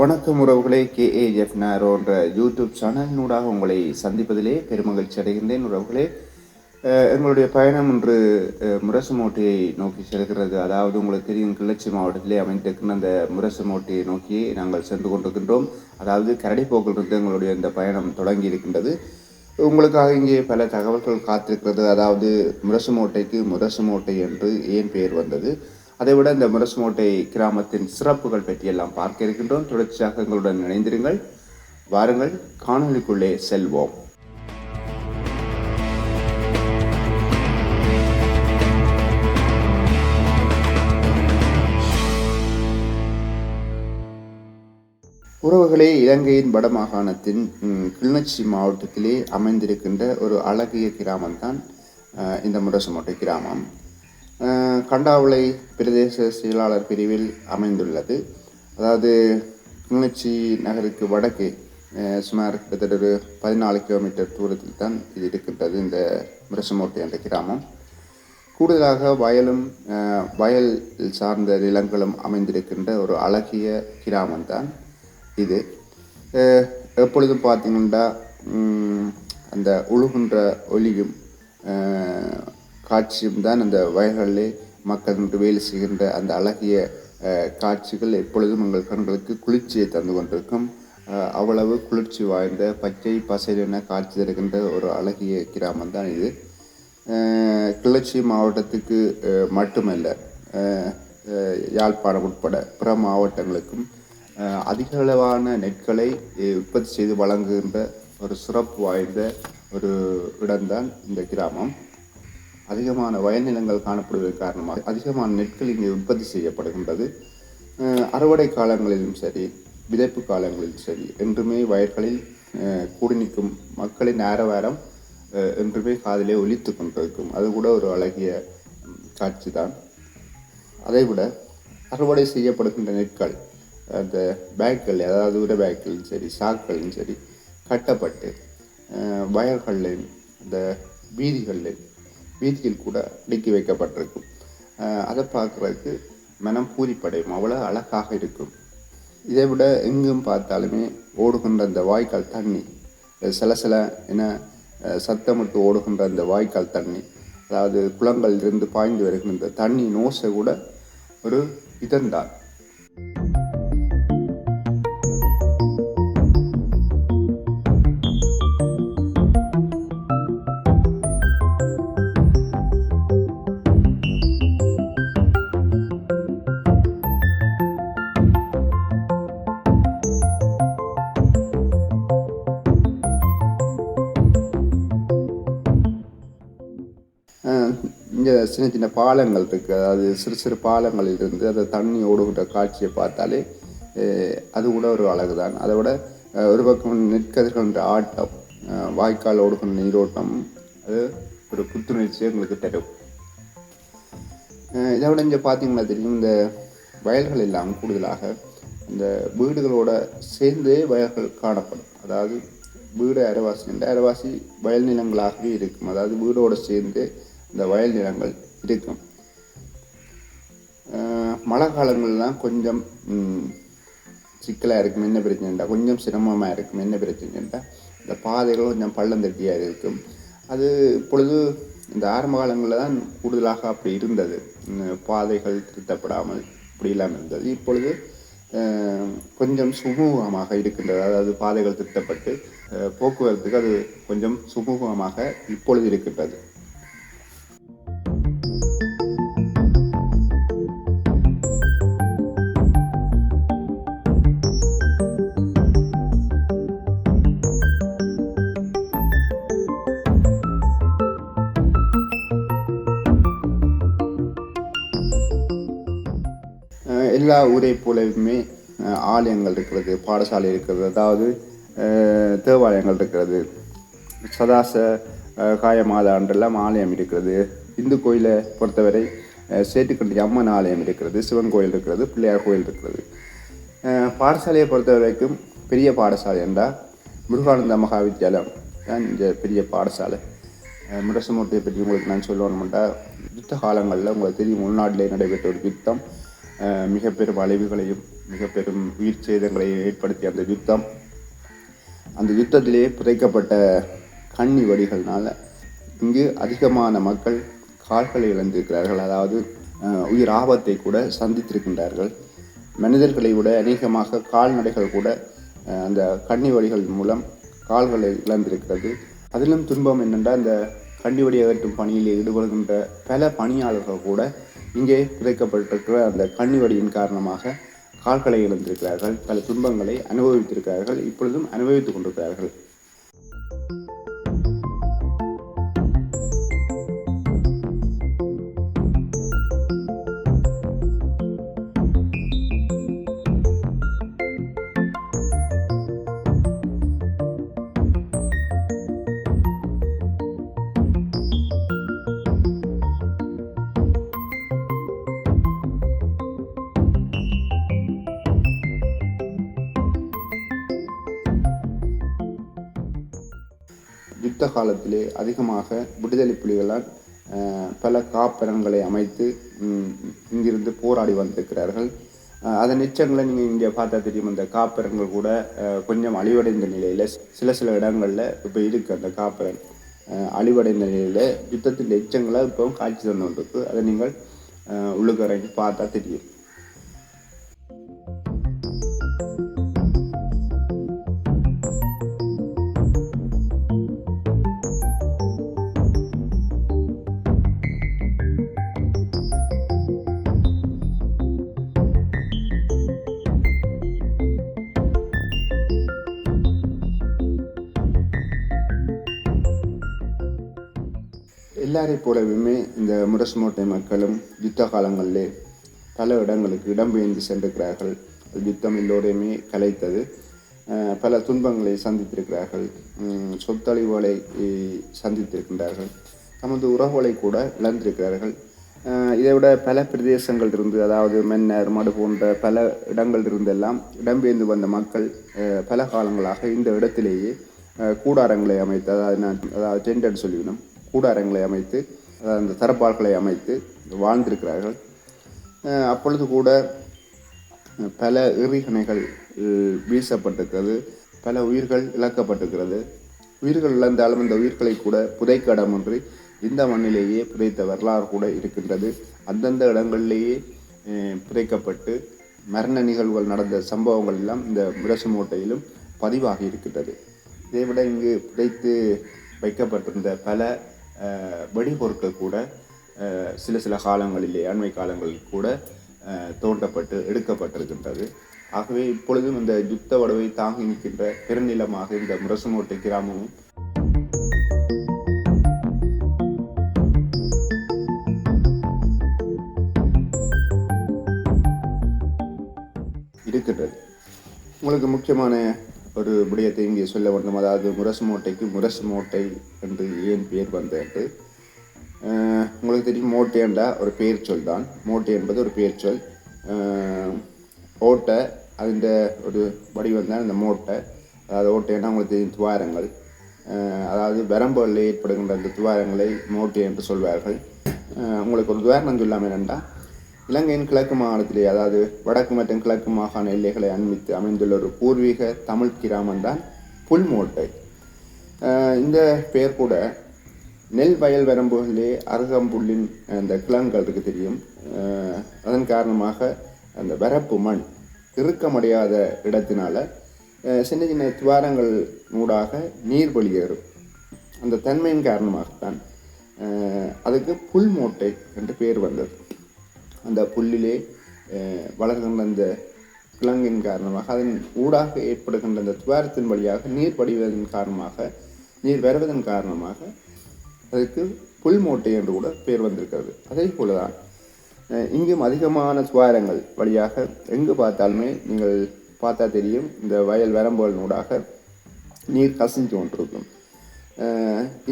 வணக்கம் உறவுகளே கேஏஎஃப் நேரோ என்ற யூடியூப் சேனலினூடாக உங்களை சந்திப்பதிலே பெருமகிழ்ச்சி அடைகின்றேன் உறவுகளே. எங்களுடைய பயணம் இன்று முரசுமோட்டையை நோக்கி செல்கிறது. அதாவது உங்களுக்கு தெரியும் கிளர்ச்சி மாவட்டத்திலே அமைந்திருக்கின்ற அந்த முரசுமோட்டையை நோக்கி நாங்கள் சென்று கொண்டிருக்கின்றோம். அதாவது கரடிப்போக்கிலிருந்து எங்களுடைய இந்த பயணம் தொடங்கி இருக்கின்றது. உங்களுக்காக இங்கே பல தகவல்கள் காத்திருக்கிறது. அதாவது முரசுமோட்டைக்கு முரசுமோட்டை என்று ஏன் பெயர் வந்தது? அதைவிட இந்த முரசுமோட்டை கிராமத்தின் சிறப்புகள் பற்றியெல்லாம் பார்க்க இருக்கின்றோம். தொடர்ச்சியாக எங்களுடன் இணைந்திருங்கள். வாருங்கள். காணொளிக்குள்ளே செல்வோம். உறவுகளே இலங்கையின் வடமாகாணத்தின் கிளிநொச்சி மாவட்டத்திலே அமைந்திருக்கின்ற ஒரு அழகிய கிராமம்தான் இந்த முரசுமோட்டை கிராமம். கண்டாவளை பிரதேச செயலாளர் பிரிவில் அமைந்துள்ளது. அதாவது கிளிநொச்சி நகருக்கு வடக்கே சுமார் கிட்டத்தட்ட ஒரு பதினாலு கிலோமீட்டர் தூரத்தில் தான் இது இருக்கின்றது இந்த முரசுமோட்டை என்ற கிராமம். கூடுதலாக வயலும் வயல் சார்ந்த நிலங்களும் அமைந்திருக்கின்ற ஒரு அழகிய கிராமம்தான் இது. எப்பொழுதும் பார்த்தீங்கன்னா அந்த உழுகின்ற ஒலியும் காட்சியும் தான் அந்த வயல்களிலே மக்கள் நின்று வேலை செய்கின்ற அந்த அழகிய காட்சிகள் எப்பொழுதும் உங்கள் கண்களுக்கு குளிர்ச்சியை தந்து கொண்டிருக்கும். அவ்வளவு குளிர்ச்சி வாய்ந்த பச்சை பசைலென காட்சி தருகின்ற ஒரு அழகிய கிராமம் தான் இது. கிளர்ச்சி மாவட்டத்துக்கு மட்டுமல்ல யாழ்ப்பாணம் உட்பட பிற மாவட்டங்களுக்கும் அதிக அதிகளவான நெற்களை உற்பத்தி செய்து வழங்குகின்ற ஒரு சிறப்பு வாய்ந்த ஒரு இடம்தான் இந்த கிராமம். அதிகமான வயல் நிலங்கள் காணப்படுவதன் காரணமாக அதிகமான நெற்கள் இங்கே உற்பத்தி செய்யப்படுகின்றது. அறுவடை காலங்களிலும் சரி விதைப்பு காலங்களிலும் சரி என்றுமே வயல்களில் கூடி நிற்கும் மக்களின் ஆரவாரம் என்றுமே காதிலே ஒலித்து கொண்டிருக்கும். அது கூட ஒரு அழகிய காட்சி தான் அதைவிட அறுவடை செய்யப்படுகின்ற நெற்கள் அந்த பேக்கள் அதாவது உர பேக்களும் சரி சாக்களும் சரி கட்டப்பட்டு வயல்களிலும் வயல்களில் அந்த வீதிகளில் வீதியில் கூட அடுக்கி வைக்கப்பட்டிருக்கும். அதை பார்க்குறதுக்கு மனம் பூரிப்படையும் அவ்வளோ அழகாக இருக்கும். இதை விட எங்கும் பார்த்தாலுமே ஓடுகின்ற அந்த வாய்க்கால் தண்ணி சில என அஹ், சத்தமிட்டு ஓடுகின்ற அந்த வாய்க்கால் தண்ணி அதாவது குளங்களிலிருந்து பாய்ந்து வருகின்ற தண்ணி நோசை கூட ஒரு இதந்தான் இங்கே சின்ன சின்ன பாலங்கள் இருக்கு. அதாவது சிறு சிறு பாலங்களில் இருந்து அந்த தண்ணி ஓடுகின்ற காட்சியை பார்த்தாலே அஹ் அது கூட ஒரு அழகு தான் அதை விட ஒரு பக்கம் நெற்கதிர்கின்ற ஆட்டம் அஹ் வாய்க்கால் ஓடுகின்ற நீரோட்டம் அது ஒரு புத்துணர்ச்சியை உங்களுக்கு தரும். அஹ் இதை விட இங்கே பார்த்தீங்கன்னா தெரியும் இந்த வயல்கள் எல்லாம் கூடுதலாக இந்த வீடுகளோட சேர்ந்தே வயல்கள் காணப்படும். அதாவது வீடு அரைவாசி என்ற அரைவாசி வயல் நிலங்களாகவே இருக்கும். அதாவது வீடோடு சேர்ந்து இந்த வயல் நிலங்கள் இருக்கும். மழை காலங்கள்லாம் கொஞ்சம் சிக்கலாக இருக்கும். என்ன பிரச்சனைண்டா கொஞ்சம் சிரமமாக இருக்கும். என்ன பிரச்சனைண்டா இந்த பாதைகள் கொஞ்சம் பள்ளம் தட்டியாக இருக்கும். அது இப்பொழுது இந்த ஆரம்ப காலங்களில் தான் கூடுதலாக அப்படி இருந்தது. பாதைகள் திருத்தப்படாமல் இப்படி இல்லாமல் இருந்தது. இப்பொழுது கொஞ்சம் சுமூகமாக இருக்கின்றது. அதாவது பாதைகள் திருத்தப்பட்டு போக்குவரத்துக்கு அது கொஞ்சம் சுமூகமாக இப்பொழுது இருக்கின்றது. எல்லா ஊரை போலவுமே ஆலயங்கள் இருக்கிறது பாடசாலை இருக்கிறது அதாவது தேவாலயங்கள் இருக்கிறது. சதாச அஹ் அன்றெல்லாம் ஆலயம் இருக்கிறது. இந்து கோயிலை பொறுத்தவரை சேட்டுக்கண்டி அம்மன் ஆலயம் இருக்கிறது சிவன் கோயில் இருக்கிறது பிள்ளையார் கோயில் இருக்கிறது. பாடசாலையை பொறுத்த வரைக்கும் பெரிய பாடசாலை என்றால் முருகானந்த மகாவித்யாலயம் தான் இந்த பெரிய பாடசாலை. முரசமூர்த்தியை பற்றி உங்களுக்கு நான் சொல்லணும்னா யுத்த காலங்களில் உங்களுக்கு தெரியும் உள்நாட்டிலே நடைபெற்ற ஒரு யுத்தம். மிக பெரும் அழிவுகளையும் மிக பெரும் உயிர் சேதங்களையும் ஏற்படுத்திய அந்த யுத்தம். அந்த யுத்தத்திலே புதைக்கப்பட்ட கண்ணி வடிகள்னால இங்கு அதிகமான மக்கள் கால்களை இழந்திருக்கிறார்கள். அதாவது உயிர் ஆபத்தை கூட சந்தித்திருக்கின்றார்கள். மனிதர்களை விட அநேகமாக கால்நடைகள் கூட அந்த கண்ணி வடிகள் மூலம் கால்களை இழந்திருக்கிறது. அதிலும் துன்பம் என்னென்றால் அந்த கண்ணி வடி அகற்றும் பணியில் ஈடுபடுகின்ற பல பணியாளர்கள் கூட இங்கே புதைக்கப்பட்டிருக்கிற அந்த கண்ணி வடியின் காரணமாக கால்களை இழந்திருக்கிறார்கள் பல துன்பங்களை அனுபவித்திருக்கிறார்கள் இப்பொழுதும் அனுபவித்துக் கொண்டிருக்கிறார்கள். யுத்த காலத்திலே அதிகமாக விடுதலை புலிகளால் பல காப்பரங்களை அமைத்து இங்கிருந்து போராடி வந்திருக்கிறார்கள். அதன் எச்சங்களை நீங்கள் இங்கே பார்த்தா தெரியும். அந்த காப்பரங்கள் கூட கொஞ்சம் அழிவடைந்த நிலையில் சில சில இடங்களில் இப்போ இருக்குது அந்த காப்பரன். அழிவடைந்த நிலையில் யுத்தத்தின் எச்சங்களை இப்போ காட்சி தந்து கொண்டிருக்கு. அதை நீங்கள் அஹ், உள்ளுக்கு இறங்கி பார்த்தா தெரியும். எல்லாரை போலவுமே இந்த முரசுமோட்டை மக்களும் யுத்த காலங்களிலே பல இடங்களுக்கு இடம்பெயர்ந்து சென்றிருக்கிறார்கள். யுத்தம் எல்லோரையுமே கலைத்தது. பல துன்பங்களை சந்தித்திருக்கிறார்கள். சொத்தழிவுகளை சந்தித்திருக்கின்றார்கள். தமது உறவுகளை கூட இழந்திருக்கிறார்கள். இதை விட பல பிரதேசங்கள் இருந்து அதாவது மன்னர் மடு போன்ற பல இடங்கள் இருந்தெல்லாம் இடம்பெயர்ந்து வந்த மக்கள் பல காலங்களாக இந்த இடத்திலேயே கூடாரங்களை அமைத்து அதாவது நான் அதாவது டென்ட் சொல்லிவிடும். கூடாரங்களை அமைத்து அதாவது அந்த தரப்பால்களை அமைத்து வாழ்ந்திருக்கிறார்கள். அப்பொழுது கூட பல எறிகணைகள் வீசப்பட்டிருக்கிறது பல உயிர்கள் இழக்கப்பட்டிருக்கிறது. உயிர்கள் இழந்தாலும் இந்த உயிர்களை கூட புதைக்கடமின்றி இந்த மண்ணிலேயே புதைத்த வரலாறு கூட இருக்கின்றது. அந்தந்த இடங்களிலேயே புதைக்கப்பட்டு மரண நிகழ்வுகள் நடந்த சம்பவங்கள் எல்லாம் இந்த முரசு மூட்டையிலும் பதிவாகி இருக்கின்றது. இதை விட இங்கு புதைத்து வைக்கப்பட்டிருந்த பல வெடிபொருட்கள் கூட சில சில காலங்களிலே அண்மை காலங்களில் கூட தோண்டப்பட்டு எடுக்கப்பட்டிருக்கின்றது. ஆகவே இப்பொழுதும் இந்த யுத்த வடுவை தாங்கி நிற்கின்ற பெருநிலமாக இந்த முரசுமோட்டை கிராமமும் இருக்கின்றது. உங்களுக்கு முக்கியமான ஒரு விடயத்தை இங்கே சொல்ல வேண்டும். அதாவது முரசு மூட்டைக்கு முரசு மூட்டை என்று ஏன் பேர் வந்தது? உங்களுக்கு தெரியும் மோட்டை என்றா ஒரு பெயர் சொல் தான். மோட்டை என்பது ஒரு பெயர் சொல். ஓட்டை அதிൻ്റെ ஒரு வடிவம் தான் இந்த மோட்டை. அதாவது ஓட்டைன்னா உங்களுக்கு தெரியும் துவாரங்கள். அதாவது வரம்புகளில் ஏற்படுகின்ற அந்த துவாரங்களை மோட்டை என்று சொல்வார்கள். உங்களுக்கு ஒரு உதாரணம் சொல்லாமல் என்னென்னா இலங்கையின் கிழக்கு மாகாணத்திலே அதாவது வடக்கு மற்றும் கிழக்கு மாகாண எல்லைகளை அண்மித்து அமைந்துள்ள ஒரு பூர்வீக தமிழ் கிராமம்தான் புல்மோட்டை. இந்த பெயர் கூட நெல் வயல் வரம்புகளிலே அருகம்புல்லின் அந்த கிழங்குகள் இருக்கு தெரியும். அதன் காரணமாக அந்த வரப்பு மண் இறுக்கமடையாத இடத்தினால சின்ன சின்ன துவாரங்கள் ஊடாக நீர் வெளியேறும் அந்த தன்மையின் காரணமாகத்தான் அதுக்கு புல் மூட்டை என்று பெயர் வந்தது. அந்த புல்லிலே வளர்கின்ற அந்த கிழங்கின் காரணமாக அதன் ஊடாக ஏற்படுகின்ற அந்த துவாரத்தின் வழியாக நீர் படிவதன் காரணமாக நீர் வருவதன் காரணமாக அதுக்கு புல் மூட்டை என்று கூட பேர் வந்திருக்கிறது. அதே போலதான் தான் இங்கும் அதிகமான துவாரங்கள் வழியாக எங்கு பார்த்தாலுமே நீங்கள் பார்த்தா தெரியும் இந்த வயல் வரம்புகளினூடாக நீர் கசிஞ்சு கொண்டிருக்கும்.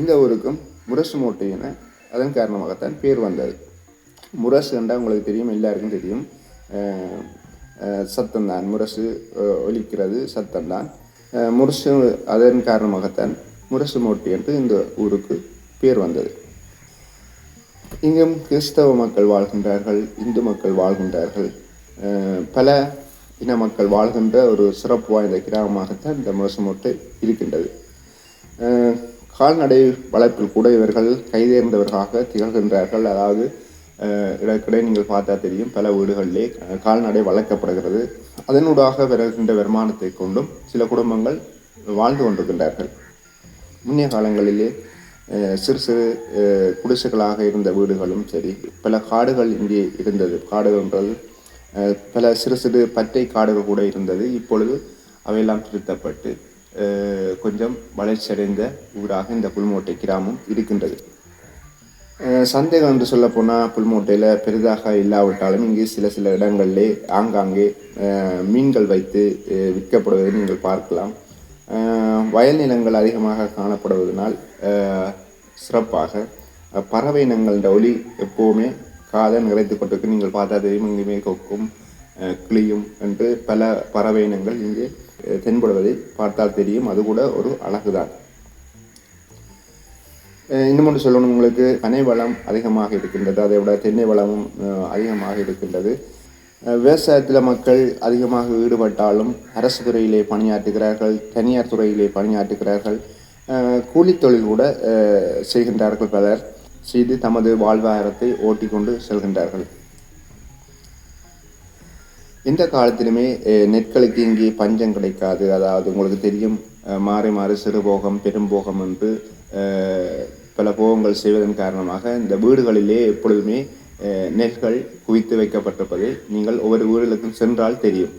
இந்த ஊருக்கும் முரசு மூட்டை என அதன் காரணமாகத்தான் பேர் வந்தது. முரசு என்றால் உங்களுக்கு தெரியும் எல்லாருக்கும் தெரியும். சத்தம்தான். முரசு ஒலிக்கிறது சத்தம்தான். முரசு அதன் காரணமாகத்தான் முரசு மோட்டி என்று இந்த ஊருக்கு பேர் வந்தது. இங்கும் கிறிஸ்தவ மக்கள் வாழ்கின்றார்கள் இந்து மக்கள் வாழ்கின்றார்கள். பல இன மக்கள் வாழ்கின்ற ஒரு சிறப்பு வாய்ந்த கிராமமாகத்தான் இந்த முரசு மோட்டை இருக்கின்றது. கால்நடை வளர்ப்பில் கூட இவர்கள் கைதேர்ந்தவர்களாக திகழ்கின்றார்கள். அதாவது இடக்கிடையே நீங்கள் பார்த்தா தெரியும் பல வீடுகளிலே கால்நடை வளர்க்கப்படுகிறது. அதனூடாக வருகின்ற வருமானத்தை கொண்டும் சில குடும்பங்கள் வாழ்ந்து கொண்டிருக்கின்றார்கள். முன்னைய காலங்களிலே சிறு சிறு குடிசைகளாக இருந்த வீடுகளும் சரி பல காடுகள் இங்கே இருந்தது. காடுகள்ன்றது அஹ், பல சிறு சிறு பற்றை காடுகள் கூட இருந்தது. இப்பொழுது அவையெல்லாம் திருத்தப்பட்டு கொஞ்சம் வளர்ச்சியடைந்த ஊராக இந்த புல்மோட்டை கிராமம் இருக்கின்றது. சந்தேகம் என்று சொல்ல போனால் புல்மூட்டையில் பெரிதாக இல்லாவிட்டாலும் இங்கே சில சில இடங்களிலே ஆங்காங்கே மீன்கள் வைத்து விற்கப்படுவதை நீங்கள் பார்க்கலாம். வயல் நிலங்கள் அதிகமாக காணப்படுவதனால் சிறப்பாக பறவை இனங்கள ஒலி எப்போவுமே காதை நிறைத்து கொண்டிருக்கு. நீங்கள் பார்த்தா தெரியும் இங்குமே கொக்கும் கிளியும் என்று பல பறவை இனங்கள் இங்கே தென்படுவதை பார்த்தால் தெரியும். அது கூட ஒரு அழகுதான். இன்னும் ஒன்று சொல்லணும். உங்களுக்கு பனை வளம் அதிகமாக இருக்கின்றது. அதை விட தென்னை வளமும் அதிகமாக இருக்கின்றது. விவசாயத்தில் மக்கள் அதிகமாக ஈடுபட்டாலும் அரசு துறையிலே பணியாற்றுகிறார்கள் தனியார் துறையிலே பணியாற்றுகிறார்கள். கூலித்தொழில் கூலித் கூட செய்கின்றார்கள் பலர். செய்து தமது வாழ்வாதாரத்தை ஓட்டிக்கொண்டு செல்கின்றார்கள். இந்த காலத்திலுமே நெற்களுக்கு இங்கே பஞ்சம் கிடைக்காது. அதாவது உங்களுக்கு தெரியும் மாறி மாறி சிறுபோகம் பெரும்போகம் என்று அஹ், பல போகங்கள் செய்வதன் காரணமாக இந்த வீடுகளிலே எப்பொழுதுமே அஹ், நெற்கள் குவித்து வைக்கப்பட்டிருப்பது நீங்கள் ஒவ்வொரு வீடுகளுக்கும் சென்றால் தெரியும்.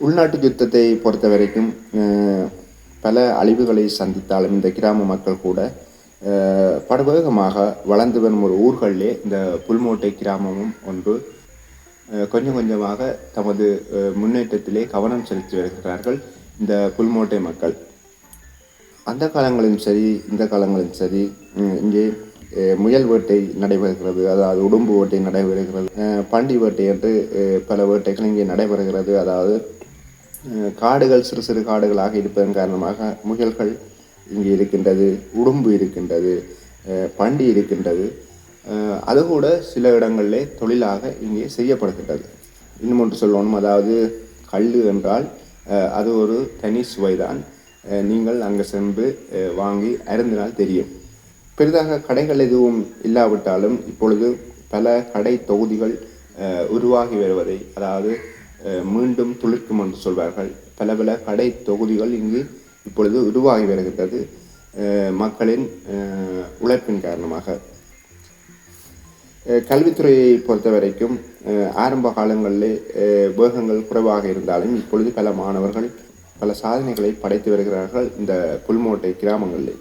உள்நாட்டு யுத்தத்தை பொறுத்த வரைக்கும் அஹ், பல அழிவுகளை சந்தித்தாலும் இந்த கிராம மக்கள் கூட அஹ், படுவேகமாக வளர்ந்து வரும் ஒரு ஊர்களிலே இந்த புல்மோட்டை கிராமமும் ஒன்று கொஞ்சம் கொஞ்சமாக தமது முன்னேற்றத்திலே கவனம் செலுத்தி வருகிறார்கள் இந்த புல்மோட்டை மக்கள். அந்த காலங்களிலும் சரி இந்த காலங்களிலும் சரி இங்கே முயல் வேட்டை நடைபெறுகிறது அதாவது உடும்பு வேட்டை நடைபெறுகிறது பாண்டி பண்டி வேட்டை என்று பல வேட்டைகள் இங்கே நடைபெறுகிறது அதாவது காடுகள் சிறு சிறு காடுகளாக இருப்பதன் காரணமாக முயல்கள் இங்கே இருக்கின்றது உடும்பு இருக்கின்றது பண்டி இருக்கின்றது அது கூட சில இடங்களிலே தொழிலாக இங்கே செய்யப்படுகின்றது. இன்னும் ஒன்று சொல்லணும் அதாவது கல் என்றால் அது ஒரு தனி சுவைதான். நீங்கள் அங்கே சென்று வாங்கி அருந்தினால் தெரியும். பெரிதாக கடைகள் எதுவும் இல்லாவிட்டாலும் இப்பொழுது பல கடை தொகுதிகள் உருவாகி வருவதை அதாவது மீண்டும் துளிர்க்கும் என்று சொல்வார்கள். பல பல கடை தொகுதிகள் இங்கு இப்பொழுது உருவாகி வருகின்றது. மக்களின் உழைப்பின் காரணமாக. கல்வித்துறையை பொறுத்த வரைக்கும் ஆரம்ப காலங்களிலே வேகங்கள் குறைவாக இருந்தாலும் இப்பொழுது பல மாணவர்கள் பல சாதனைகளை படைத்து வருகிறார்கள் இந்த புல்மோட்டை கிராமங்களில்.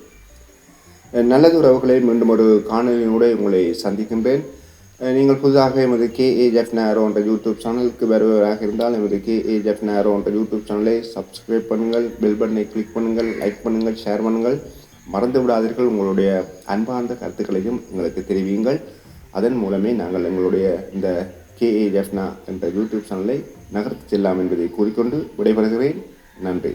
நல்லது உறவுகளை மீண்டும் ஒரு காணொலியோடு உங்களை சந்திக்கின்றேன். நீங்கள் புதிதாக எமது கே ஏ ஜெஃப் நேரோ என்ற யூடியூப் சேனலுக்கு வருவதாக இருந்தால் எமது கே ஏ ஜெஃப் நேரோ என்ற யூடியூப் சேனலை சப்ஸ்கிரைப் பண்ணுங்கள் பெல் பட்டனை கிளிக் பண்ணுங்கள் லைக் பண்ணுங்கள் ஷேர் பண்ணுங்கள். மறந்து விடாதீர்கள் உங்களுடைய அன்பார்ந்த கருத்துக்களையும் எங்களுக்கு தெரிவியுங்கள். அதன் மூலமே நாங்கள் எங்களுடைய இந்த கேஏ ஜஃப்னா என்ற யூடியூப் சேனலை நகர்த்து செல்லாம் என்பதை கூறிக்கொண்டு விடைபெறுகிறேன். நன்றி.